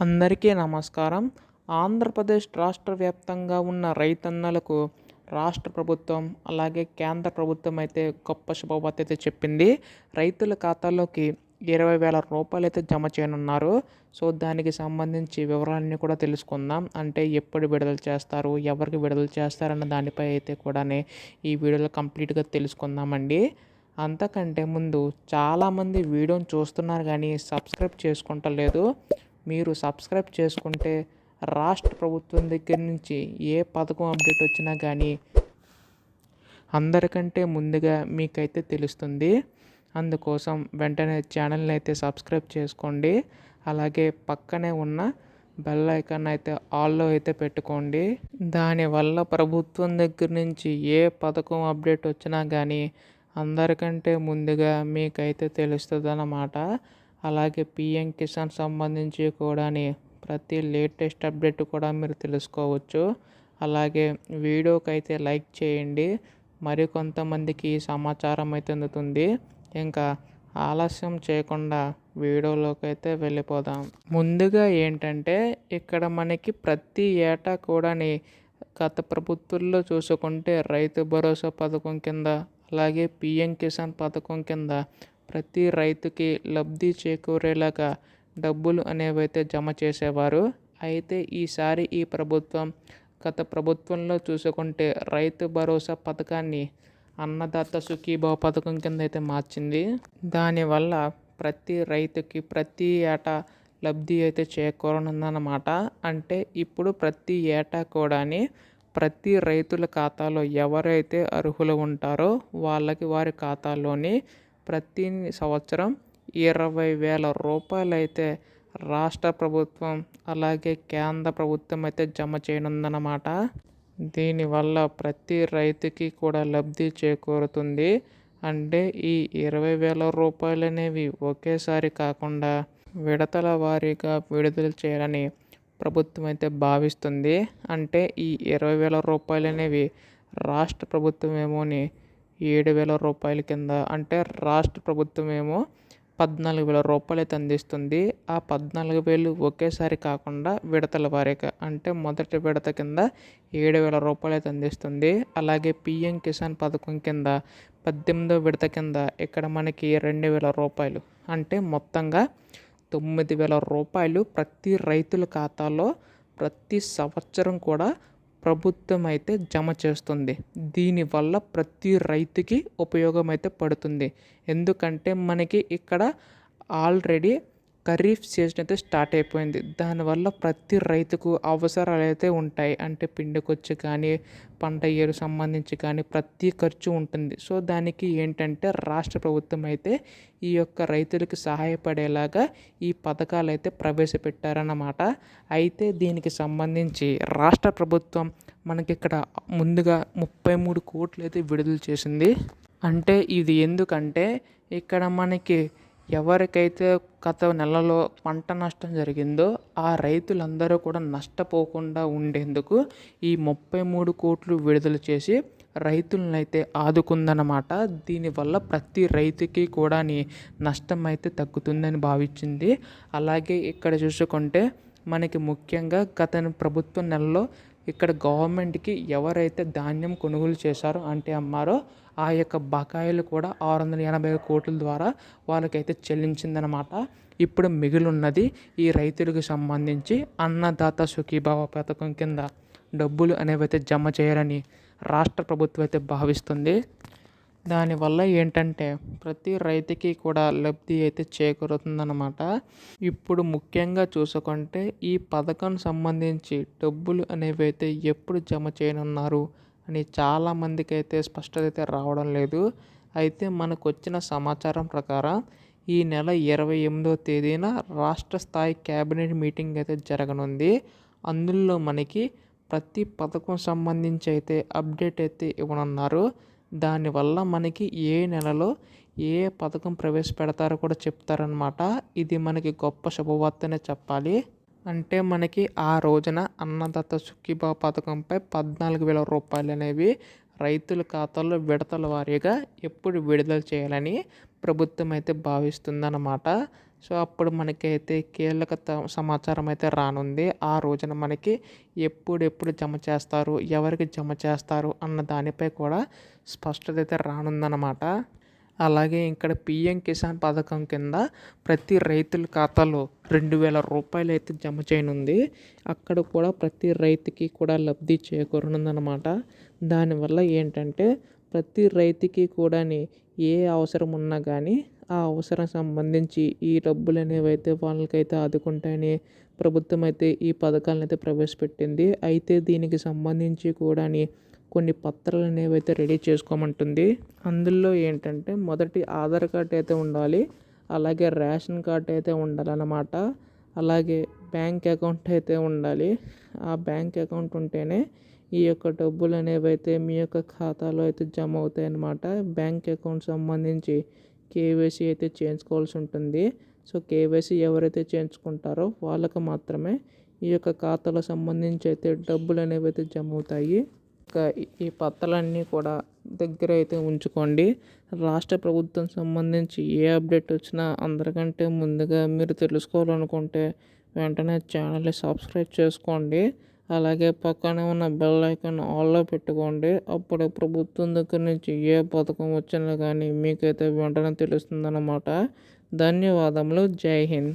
అందరికీ నమస్కారం. ఆంధ్రప్రదేశ్ రాష్ట్ర వ్యాప్తంగా ఉన్న రైతన్నలకు రాష్ట్ర ప్రభుత్వం అలాగే కేంద్ర ప్రభుత్వం అయితే గొప్ప శుభవార్త అయితే చెప్పింది. రైతుల ఖాతాలోకి ఇరవై వేల రూపాయలు అయితే జమ చేయనున్నారు. సో దానికి సంబంధించి వివరాలన్నీ కూడా తెలుసుకుందాం. అంటే ఎప్పుడు విడుదల చేస్తారు ఎవరికి విడుదల చేస్తారన్న దానిపై అయితే కూడా ఈ వీడియోలో కంప్లీట్గా తెలుసుకుందామండి. అంతకంటే ముందు చాలామంది వీడియోని చూస్తున్నారు కానీ సబ్స్క్రైబ్ చేసుకుంటలేదు. మీరు సబ్స్క్రైబ్ చేసుకుంటే రాష్ట్ర ప్రభుత్వం దగ్గర నుంచి ఏ పథకం అప్డేట్ వచ్చినా కానీ అందరికంటే ముందుగా మీకైతే తెలుస్తుంది. అందుకోసం వెంటనే ఛానల్ని అయితే సబ్స్క్రైబ్ చేసుకోండి. అలాగే పక్కనే ఉన్న బెల్ ఐకాన్ అయితే ఆల్లో అయితే పెట్టుకోండి. దానివల్ల ప్రభుత్వం దగ్గర నుంచి ఏ పథకం అప్డేట్ వచ్చినా కానీ అందరికంటే ముందుగా మీకైతే తెలుస్తుంది అన్నమాట అలాగే పిఎం కిసాన్ సంబంధించి కూడా ప్రతి లేటెస్ట్ అప్డేట్ కూడా మీరు తెలుసుకోవచ్చు. అలాగే వీడియోకి అయితే లైక్ చేయండి. మరి కొంతమందికి ఈ సమాచారం అయితే అందుతుంది. ఇంకా ఆలస్యం చేయకుండా వీడియోలోకి అయితే వెళ్ళిపోదాం. ముందుగా ఏంటంటే ఇక్కడ మనకి ప్రతి ఏటా కూడా గత ప్రభుత్వంలో చూసుకుంటే రైతు భరోసా పథకం కింద అలాగే పిఎం కిసాన్ పథకం కింద ప్రతి రైతుకి లబ్ధి చేకూరేలాగా డబ్బులు అనేవి అయితే జమ చేసేవారు. అయితే ఈసారి ఈ ప్రభుత్వం గత ప్రభుత్వంలో చూసుకుంటే రైతు భరోసా పథకాన్ని అన్నదాత సుఖీభావ పథకం కింద అయితే మార్చింది. దానివల్ల ప్రతి రైతుకి ప్రతి ఏటా లబ్ధి అయితే చేకూరనుందన్నమాట. అంటే ఇప్పుడు ప్రతి ఏటా కూడాని ప్రతి రైతుల ఖాతాలో ఎవరైతే అర్హులు ఉంటారో వాళ్ళకి వారి ఖాతాలోని ప్రతి సంవత్సరం ఇరవై వేల రూపాయలు అయితే రాష్ట్ర ప్రభుత్వం అలాగే కేంద్ర ప్రభుత్వం అయితే జమ చేయనుందన్నమాట. దీనివల్ల ప్రతి రైతుకి కూడా లబ్ధి చేకూరుతుంది. అంటే ఈ ఇరవై వేల రూపాయలు అనేవి ఒకేసారి కాకుండా విడతల వారీగా విడుదల చేయాలని ప్రభుత్వం అయితే భావిస్తుంది. అంటే ఈ ఇరవై వేల రూపాయలు అనేవి రాష్ట్ర ప్రభుత్వం ఏమోని ఏడు వేల రూపాయల కింద. అంటే రాష్ట్ర ప్రభుత్వం ఏమో పద్నాలుగు వేల రూపాయలు అయితే అందిస్తుంది. ఆ పద్నాలుగు వేలు ఒకేసారి కాకుండా విడతల వారీగా. అంటే మొదటి విడత కింద ఏడు వేల రూపాయలు అయితే అందిస్తుంది. అలాగే పిఎం కిసాన్ పథకం కింద పద్దెనిమిదో విడత కింద ఇక్కడ మనకి రెండు వేల రూపాయలు. అంటే మొత్తంగా తొమ్మిది వేల రూపాయలు ప్రతి రైతుల ఖాతాలో ప్రతి సంవత్సరం కూడా ప్రభుత్వం అయితే జమ చేస్తుంది. దీనివల్ల ప్రతి రైతుకి ఉపయోగం అయితే పడుతుంది. ఎందుకంటే మనకి ఇక్కడ ఆల్రెడీ ఖరీఫ్ సీజన్ అయితే స్టార్ట్ అయిపోయింది. దానివల్ల ప్రతి రైతుకు అవసరాలు అయితే ఉంటాయి. అంటే పిండికొచ్చి కానీ పంట ఏరు సంబంధించి కానీ ప్రతి ఖర్చు ఉంటుంది. సో దానికి ఏంటంటే రాష్ట్ర ప్రభుత్వం అయితే ఈ యొక్క రైతులకు సహాయపడేలాగా ఈ పథకాలు అయితే ప్రవేశపెట్టారన్నమాట. అయితే దీనికి సంబంధించి రాష్ట్ర ప్రభుత్వం మనకి ఇక్కడ ముందుగా ముప్పై మూడు కోట్లు అయితే విడుదల చేసింది. అంటే ఇది ఎందుకంటే ఇక్కడ మనకి ఎవరికైతే గత నెలలో పంట నష్టం జరిగిందో ఆ రైతులందరూ కూడా నష్టపోకుండా ఉండేందుకు ఈ ముప్పై మూడు కోట్లు విడుదల చేసి రైతులనైతే అయితే ఆదుకుందనమాట దీనివల్ల ప్రతి రైతుకి కూడా నష్టం అయితే తగ్గుతుందని భావించింది. అలాగే ఇక్కడ చూసుకుంటే మనకి ముఖ్యంగా గత ప్రభుత్వ నెలలో ఇక్కడ గవర్నమెంట్కి ఎవరైతే ధాన్యం కొనుగోలు చేశారో అంటే అమ్మారో ఆ యొక్క బకాయిలు కూడా ఆరు వందల ఎనభై కోట్ల ద్వారా వాళ్ళకైతే చెల్లించిందనమాట ఇప్పుడు మిగిలిన్నది ఈ రైతులకు సంబంధించి అన్నదాత సుఖీభావ పథకం కింద డబ్బులు అనేవి అయితే జమ చేయాలని రాష్ట్ర ప్రభుత్వం అయితే భావిస్తుంది. దానివల్ల ఏంటంటే ప్రతి రైతుకి కూడా లబ్ధి అయితే చేకూరుతుందన్నమాట. ఇప్పుడు ముఖ్యంగా చూసుకుంటే ఈ పథకం సంబంధించి డబ్బులు అనేవి అయితే ఎప్పుడు జమ చేయనున్నారు అని చాలామందికి అయితే స్పష్టత అయితే రావడం లేదు. అయితే మనకు వచ్చిన సమాచారం ప్రకారం ఈ నెల ఇరవై ఎనిమిదో తేదీన రాష్ట్ర స్థాయి క్యాబినెట్ మీటింగ్ అయితే జరగనుంది. అందులో మనకి ప్రతి పథకం సంబంధించి అయితే అప్డేట్ అయితే ఇవ్వనున్నారు. దానివల్ల మనకి ఏ నెలలో ఏ పథకం ప్రవేశపెడతారో కూడా చెప్తారనమాట ఇది మనకి గొప్ప శుభవార్తనే చెప్పాలి. అంటే మనకి ఆ రోజున అన్నదాత సుఖీభా పథకంపై పద్నాలుగు వేల రూపాయలు అనేవి రైతుల ఖాతాల్లో విడతల వారీగా ఎప్పుడు విడుదల చేయాలని ప్రభుత్వం అయితే భావిస్తుందన్నమాట. సో అప్పుడు మనకైతే కీలక త- సమాచారం అయితే రానుంది. ఆ రోజున మనకి ఎప్పుడెప్పుడు జమ చేస్తారు ఎవరికి జమ చేస్తారు అన్న దానిపై కూడా స్పష్టత అయితే రానుందన్నమాట. అలాగే ఇక్కడ పిఎం కిసాన్ పథకం కింద ప్రతి రైతుల ఖాతాలో రెండు వేల రూపాయలు అయితే జమ చేయనుంది. అక్కడ కూడా ప్రతి రైతుకి కూడా లబ్ధి చేకూరనుందనమాట దానివల్ల ఏంటంటే ప్రతి రైతుకి కూడా ఏ అవసరం ఉన్నా కానీ ఆ అవసరం సంబంధించి ఈ డబ్బులు అనేవి అయితే వాళ్ళకైతే ఆదుకుంటాయని ప్రభుత్వం అయితే ఈ పథకాలను అయితే ప్రవేశపెట్టింది. అయితే దీనికి సంబంధించి కూడా కొన్ని పత్రాలు అనేవి అయితే రెడీ చేసుకోమంటుంది. అందులో ఏంటంటే మొదటి ఆధార్ కార్డ్ అయితే ఉండాలి అలాగే రేషన్ కార్డ్ అయితే ఉండాలన్నమాట అలాగే బ్యాంక్ అకౌంట్ అయితే ఉండాలి. ఆ బ్యాంక్ అకౌంట్ ఉంటేనే ఈ యొక్క డబ్బులు అనేవి అయితే మీ యొక్క ఖాతాలో అయితే జమ అవుతాయి అన్నమాట బ్యాంక్ అకౌంట్ సంబంధించి కేవైసీ అయితే చేయించుకోవాల్సి ఉంటుంది. సో కేవైసీ ఎవరైతే చేయించుకుంటారో వాళ్ళకి మాత్రమే ఈ యొక్క ఖాతాలో సంబంధించి అయితే డబ్బులు అనేవి అయితే జమ అవుతాయి ఈ- ఈ పత్రాలన్నీ కూడా దగ్గర అయితే ఉంచుకోండి. రాష్ట్ర ప్రభుత్వం సంబంధించి ఏ అప్డేట్ వచ్చినా అందరికంటే ముందుగా మీరు తెలుసుకోవాలనుకుంటే వెంటనే ఛానల్ని సబ్స్క్రైబ్ చేసుకోండి. అలాగే పక్కనే ఉన్న బెల్ ఐకాన్ ఆల్లో పెట్టుకోండి. అప్పుడు ప్రభుత్వం దగ్గర నుంచి ఏ పథకం వచ్చినా కానీ మీకైతే వెంటనే తెలుస్తుందన్నమాట. ధన్యవాదములు. జై హింద్.